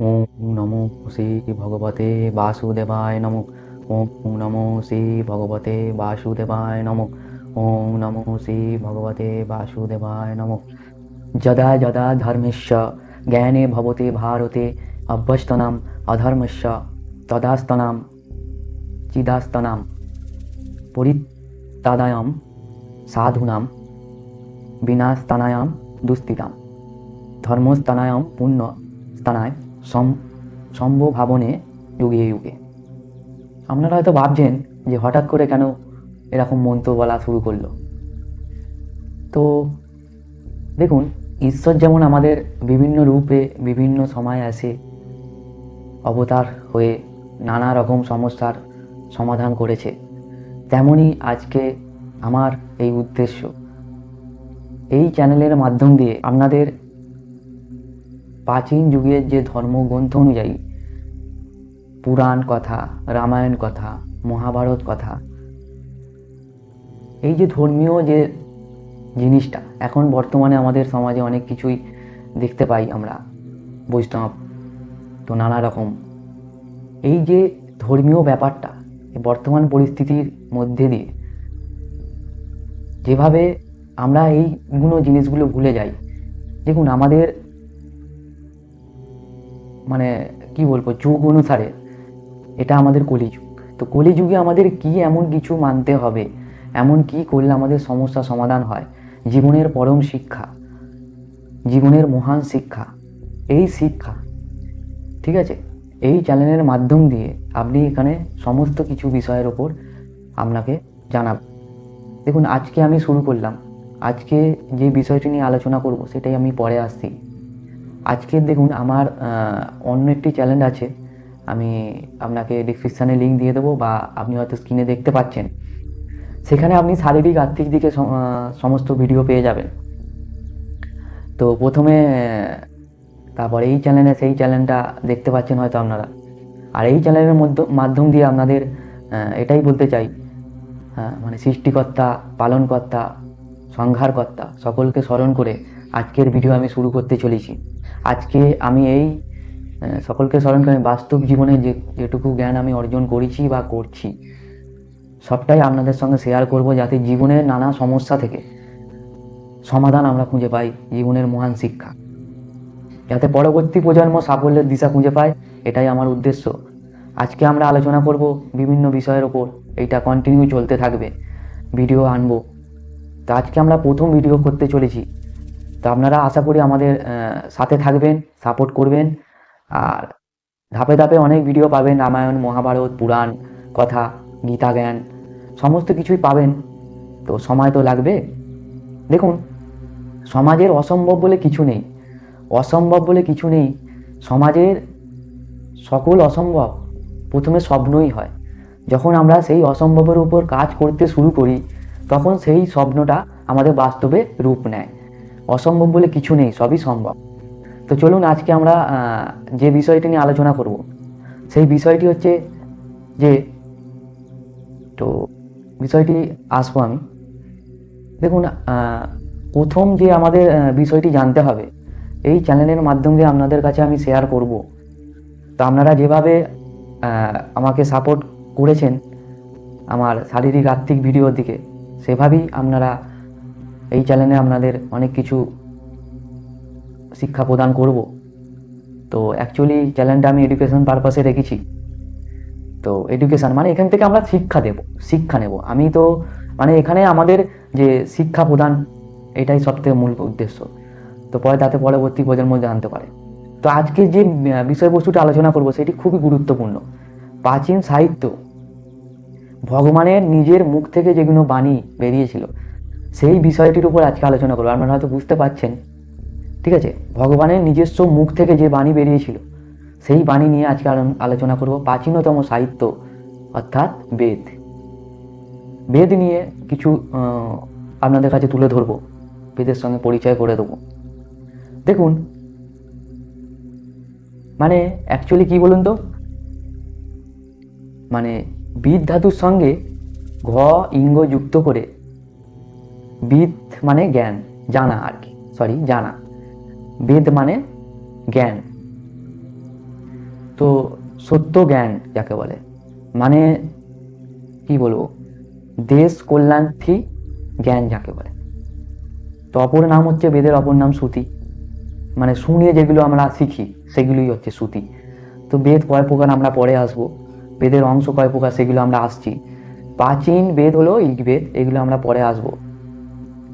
ওম নমো শ্রী ভগবতে বাসুদেবায় নমো ওম নমো শ্রী ভগবতে বাসুদেবায় নমো ওম নমো শ্রী ভগবতে বাসুদেবায় নমো যদা যদা ধর্মস্য জ্ঞানে ভবতে ভারতে অভ্যস্তনাম অধর্মস্য তদাস্তনাম চিদাস্তনাম পরিত্তাদায়াম সাধুনাম বিনাস্তানায়াম দুস্থিতাম পুণ্য স্থানায় সম সম্ভভাবনে যুগে যুগে আপনারা হয়তো ভাবছেন যে হঠাৎ করে কেন এরকম মন্ত্র বলা শুরু করল। তো দেখুন, ঈশ্বর যেমন আমাদের বিভিন্ন রূপে বিভিন্ন সময় আসে অবতার হয়ে নানা রকম সমস্যার সমাধান করেছে তেমনই আজকে আমার এই উদ্দেশ্য। এই চ্যানেলের মাধ্যম দিয়ে আপনাদের প্রাচীন যুগের যে ধর্মগ্রন্থ অনুযায়ী পুরাণ কথা, রামায়ণ কথা, মহাভারত কথা, এই যে ধর্মীয় যে জিনিসটা, এখন বর্তমানে আমাদের সমাজে অনেক কিছুই দেখতে পাই আমরা, বৈষ্ণব তো নানা রকম। এই যে ধর্মীয় ব্যাপারটা বর্তমান পরিস্থিতির মধ্যে দিয়ে যেভাবে আমরা এইগুলো জিনিসগুলো ভুলে যাই। দেখুন, আমাদের মানে কি বলব, যুগ অনুসারে এটা আমাদের কলিযুগ। তো কলিযুগে আমাদের কি এমন কিছু মানতে হবে, এমন কি করলে আমাদের সমস্যা সমাধান হয়? জীবনের পরম শিক্ষা, জীবনের মহান শিক্ষা, এই শিক্ষা, ঠিক আছে? এই চ্যানেলের মাধ্যম দিয়ে আপনি এখানে সমস্ত কিছু বিষয়ের ওপর আপনাকে জানাব। দেখুন, আজকে আমি শুরু করলাম। আজকে যে বিষয়টি নিয়ে আলোচনা করব, সেটাই আমি পরে আসছি। আজকে দেখুন আমার অন্য একটি চ্যানেল আছে। আমি আপনাকে ডিসক্রিপশানে লিঙ্ক দিয়ে দেবো বা আপনি হয়তো স্ক্রিনে দেখতে পাচ্ছেন। সেখানে আপনি শারীরিক আর্থিক দিকে সমস্ত ভিডিও পেয়ে যাবেন। তো প্রথমে তারপর এই চ্যানেলে সেই চ্যানেলটা দেখতে পাচ্ছেন হয়তো আপনারা। আর এই চ্যানেলের মধ্য মাধ্যম দিয়ে আপনাদের এটাই বলতে চাই হ্যাঁ, মানে সৃষ্টিকর্তা পালনকর্তা সংহারকর্তা সকলকে স্মরণ করে আজকের ভিডিও আমি শুরু করতে চলেছি। আজকে আমি এই সকলকে স্মরণ করে বাস্তব জীবনে যে, যেটুকু জ্ঞান আমি অর্জন করেছি বা করছি, সবটাই আপনাদের সঙ্গে শেয়ার করব যাতে জীবনের নানা সমস্যা থেকে সমাধান আমরা খুঁজে পাই জীবনের মহান শিক্ষা। যাতে পরবর্তী প্রজন্ম সাফল্যের দিশা খুঁজে পায়, এটাই আমার উদ্দেশ্য। আজকে আমরা আলোচনা করব বিভিন্ন বিষয়ের ওপর, এইটা কন্টিনিউ চলতে থাকবে ভিডিও আনব। তো আজকে আমরা প্রথম ভিডিও করতে চলেছি তো আপনারা আশা করি আমাদের সাথে থাকবেন সাপোর্ট করবেন। আর ধাপে ধাপে অনেক ভিডিও পাবেন, রামায়ণ, মহাভারত, পুরাণ, কথা, গীতা, জ্ঞান, সমস্ত কিছুই পাবেন। তো সময় তো লাগবে। দেখুন, সমাজের অসম্ভব বলে কিছু নেই। অসম্ভব বলে কিছু নেই। সমাজের সকল অসম্ভব প্রথমে স্বপ্নই হয়। যখন আমরা সেই অসম্ভবের উপর কাজ করতে শুরু করি, তখন সেই স্বপ্নটা আমাদের বাস্তবে রূপ নেয়। অসম্ভব বলে কিছু নেই, সবই সম্ভব। তো চলুন আজকে আমরা যে বিষয়টি নিয়ে আলোচনা করব, সেই বিষয়টি হচ্ছে যে, তো বিষয়টি আসব আমি। দেখুন প্রথম যে আমাদের বিষয়টি জানতে হবে, এই চ্যানেলের মাধ্যম দিয়ে আপনাদের কাছে আমি শেয়ার করব। তো আপনারা যেভাবে আমাকে সাপোর্ট করেছেন, আমার শারীরিক, আর্থিক ভিডিওর দিকে, সেভাবেই আপনারা এই চ্যানেলে আপনাদের অনেক কিছু শিক্ষা প্রদান করব। তো অ্যাকচুয়ালি চ্যানেলটা আমি এডুকেশন পারপাসে রেখেছি। তো এডুকেশন মানে এখান থেকে আমরা শিক্ষা দেব, শিক্ষা নেব। আমি তো মানে এখানে আমাদের যে শিক্ষা প্রদান, এটাই সব থেকে মূল উদ্দেশ্য। তো পরে তাতে পরবর্তী প্রজন্ম জানতে পারে। তো আজকে যে বিষয়বস্তুটা আলোচনা করব, সেটি খুবই গুরুত্বপূর্ণ। প্রাচীন সাহিত্য ভগবানের নিজের মুখ থেকে যেগুলো বাণী বেরিয়েছিল সেই বিষয়টির উপর আজকে আলোচনা করব। আপনারা হয়তো বুঝতে পারছেন। ঠিক আছে? ভগবানের নিজস্ব মুখ থেকে যে বাণী বেরিয়েছিল, সেই বাণী নিয়ে আজকে আলোচনা করব। প্রাচীনতম সাহিত্য, অর্থাৎ বেদ। বেদ নিয়ে কিছু আপনাদের কাছে তুলে ধরবো। বেদের সঙ্গে পরিচয় করে দেবো। দেখুন মানে অ্যাকচুয়ালি কি বলুন তো? মানে বিদ ধাতুর সঙ্গে ঘ, ইঙ্গ যুক্ত করে বিদ মানে জ্ঞান, জানা আর কি। সরি জানা। বেদ মানে জ্ঞান। তো সত্য জ্ঞান যাকে বলে মানে কি বলব? দেশ কল্যাণথী জ্ঞান যাকে বলে। তো অপর নাম হচ্ছে বেদের, অপর নাম শ্রুতি। মানে শুনে যেগুলো আমরা শিখি, সেগুলোই হচ্ছে শ্রুতি। তো বেদ কয় প্রকার আমরা পরে আসব। বেদের অংশ কয় প্রকার সেগুলো আমরা আসছি। প্রাচীন বেদ হলো ঋগ্বেদ, এগুলো আমরা পরে আসব।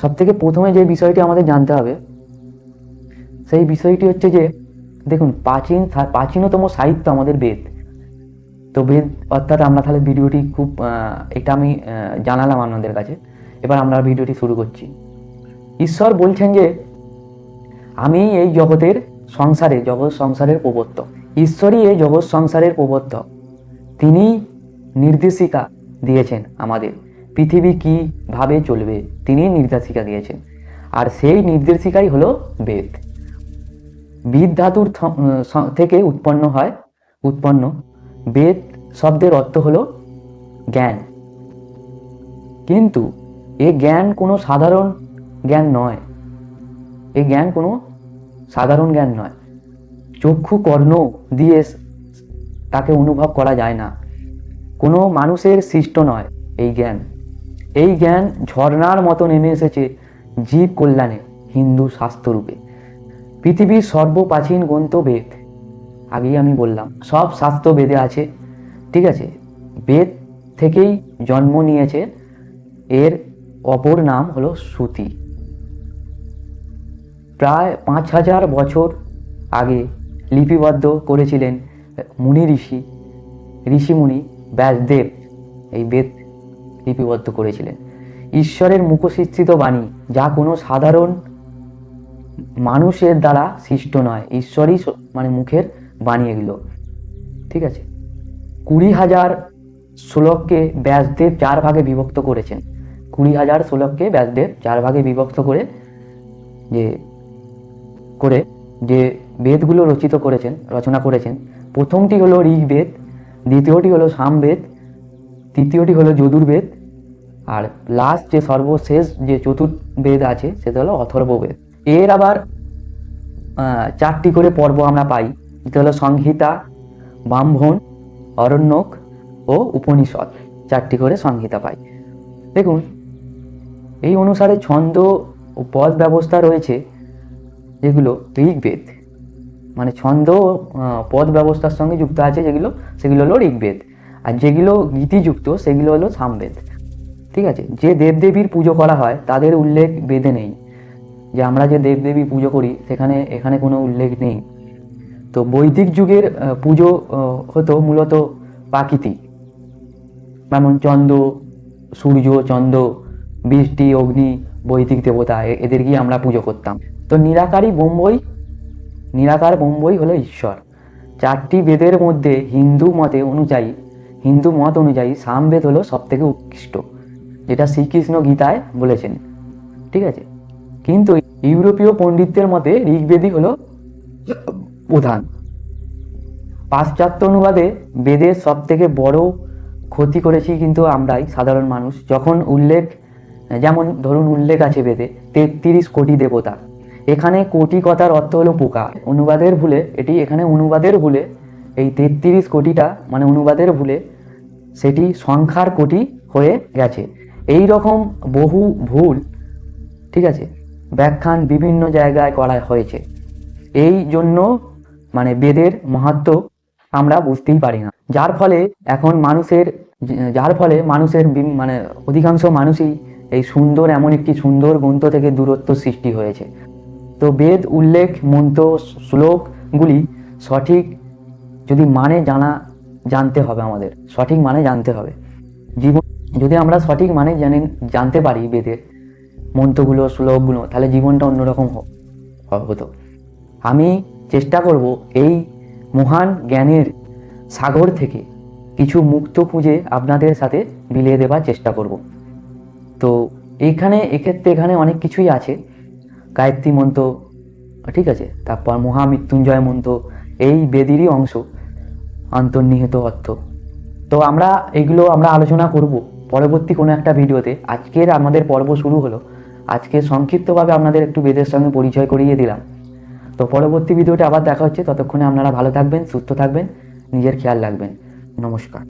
সব থেকে প্রথমে যে বিষয়টি আমাদের জানতে হবে, সেই বিষয়টি হচ্ছে যে, দেখুন, প্রাচীন প্রাচীনতম সাহিত্য আমাদের বেদ। তো বেদ, অর্থাৎ আমরা তাহলে ভিডিওটি খুব এটা আমি জানালাম আপনাদের কাছে। এবার আমরা ভিডিওটি শুরু করছি। ঈশ্বর বলছেন যে, আমি এই জগতের সংসারে, জগৎ সংসারের প্রবর্তক। ঈশ্বরই এই জগৎ সংসারের প্রবর্তক। তিনি নির্দেশিকা দিয়েছেন আমাদের। পৃথিবী কীভাবে চলবে তিনি নির্দেশিকা দিয়েছেন। আর সেই নির্দেশিকাই হলো বেদ। বিদ ধাতুর থেকে উৎপন্ন হয়, উৎপন্ন। বেদ শব্দের অর্থ হলো জ্ঞান। কিন্তু এ জ্ঞান কোনো সাধারণ জ্ঞান নয়। এই জ্ঞান কোনো সাধারণ জ্ঞান নয়। চক্ষু কর্ণ দিয়ে তাকে অনুভব করা যায় না। কোনো মানুষের সৃষ্ট নয় এই জ্ঞান। এই জ্ঞান ঝর্ণার মতো নেমে এসেছে জীব কল্যাণে, হিন্দু শাস্ত্ররূপে পৃথিবীর সর্বপ্রাচীন বেদ আগেই আমি বললাম, সব শাস্ত্র বেদে আছে, ঠিক আছে? বেদ থেকেই জন্ম নিয়েছে, এর অপর নাম হলো শ্রুতি। প্রায় পাঁচ হাজার বছর আগে লিপিবদ্ধ করেছিলেন মুনি ঋষি, ঋষিমুনি ব্যাসদেব। এই বেদ লিপিবদ্ধ করেছিলেন। ঈশ্বরের মুখসৃষ্টিত বাণী, যা কোনো সাধারণ মানুষের দ্বারা সৃষ্ট নয়, ঈশ্বরই মানে মুখের বাণী এগুলো। ঠিক আছে? কুড়ি হাজার শ্লোককে ব্যাসদেব চার ভাগে বিভক্ত করেছেন। কুড়ি হাজার শ্লোককে ব্যাসদেব চার ভাগে বিভক্ত করে যে করে যে বেদগুলো রচিত করেছেন, রচনা করেছেন। প্রথমটি হলো ঋগ্বেদ, দ্বিতীয়টি হলো সামবেদ, তৃতীয়টি হলো যদুর্বেদ আর লাস্ট যে সর্বশেষ যে চতুর্বেদ আছে, সেটা হলো অথর্ববেদ। এর আবার চারটি করে পর্ব আমরা পাই। যেটা হলো সংহিতা, ব্রাহ্মণ, অরণ্যক ও উপনিষদ। চারটি করে সংহিতা পাই। দেখুন, এই অনুসারে ছন্দ ও পদ ব্যবস্থা রয়েছে, যেগুলো ঋগ্বেদ। মানে ছন্দ পদ ব্যবস্থার সঙ্গে যুক্ত আছে যেগুলো, সেগুলো হলো ঋগ্বেদ। আর যেগুলো গীতিযুক্ত, সেগুলো হলো সামবেদ। ঠিক আছে? যে দেবদেবীর পুজো করা হয়, তাদের উল্লেখ বেদে নেই। যে আমরা যে দেবদেবী পুজো করি, সেখানে, এখানে কোনো উল্লেখ নেই। তো বৈদিক যুগের পুজো হতো মূলত প্রাকৃতিক যেমন চন্দ্র, সূর্য, চন্দ্র, বৃষ্টি, অগ্নি, বৈদিক দেবতা এদেরকেই আমরা পুজো করতাম। তো নিরাকারী বোম্বই, নিরাকার বোম্বই হলো ঈশ্বর। চারটি বেদের মধ্যে হিন্দু মতে অনুযায়ী, হিন্দু মত অনুযায়ী সামবেদ হলো সব থেকে উৎকৃষ্ট। যেটা শ্রীকৃষ্ণ গীতায় বলেছেন। ঠিক আছে? কিন্তু ইউরোপীয় পণ্ডিতদের মতে ঋগ্বেদই হলো প্রধান। পাশ্চাত্য অনুবাদে বেদের সব থেকে বড় ক্ষতি করেছি কিন্তু আমরাই সাধারণ মানুষ। যখন উল্লেখ, যেমন ধরুন উল্লেখ আছে বেদে, তেত্রিশ কোটি দেবতা। এখানে কোটি কথার অর্থ হলো পোকা। অনুবাদের ভুলে, এটি এখানে অনুবাদের ভুলে, এই তেত্রিশ কোটিটা মানে অনুবাদের ভুলে, সেটি সংখ্যার কোটি হয়ে গেছে। এই রকম বহু ভুল, ঠিক আছে, ব্যাখ্যান বিভিন্ন জায়গায় করা হয়েছে। এই জন্য মানে বেদের মাহাত্ম আমরা বুঝতেই পারি না। যার ফলে এখন মানুষের, যার ফলে মানুষের মানে অধিকাংশ মানুষই এই সুন্দর, এমন একটি সুন্দর গ্রন্থ থেকে দূরত্ব সৃষ্টি হয়েছে। তো বেদ, উল্লেখ, মন্ত্র, শ্লোকগুলি সঠিক যদি মানে জানা, জানতে হবে আমাদের, সঠিক মানে জানতে হবে। জীবন যদি আমরা সঠিক মানে জানেন জানতে পারি বেদের মন্ত্রগুলো, শ্লোকগুলো, তাহলে জীবনটা অন্যরকম হতো। আমি চেষ্টা করব এই মহান জ্ঞানের সাগর থেকে কিছু মুক্ত খুঁজে আপনাদের সাথে বিলিয়ে দেবার চেষ্টা করব। তো এখানে, এক্ষেত্রে এখানে অনেক কিছুই আছে। গায়ত্রী মন্ত্র, ঠিক আছে? তারপর মহামৃত্যুঞ্জয় মন্ত্র, এই বেদেরই অংশ, অন্তর্নিহিত অর্থ। তো আমরা এগুলো আমরা আলোচনা করব। পরবর্তী কোনো একটা ভিডিওতে আজকের আমাদের পর্ব শুরু হলো। আজকে সংক্ষিপ্তভাবে আপনাদের একটু বেদের সঙ্গে পরিচয় করিয়ে দিলাম। তো পরবর্তী ভিডিওটা আবার দেখা হচ্ছে। ততক্ষণে আপনারা ভালো থাকবেন, সুস্থ থাকবেন, নিজের খেয়াল রাখবেন। নমস্কার।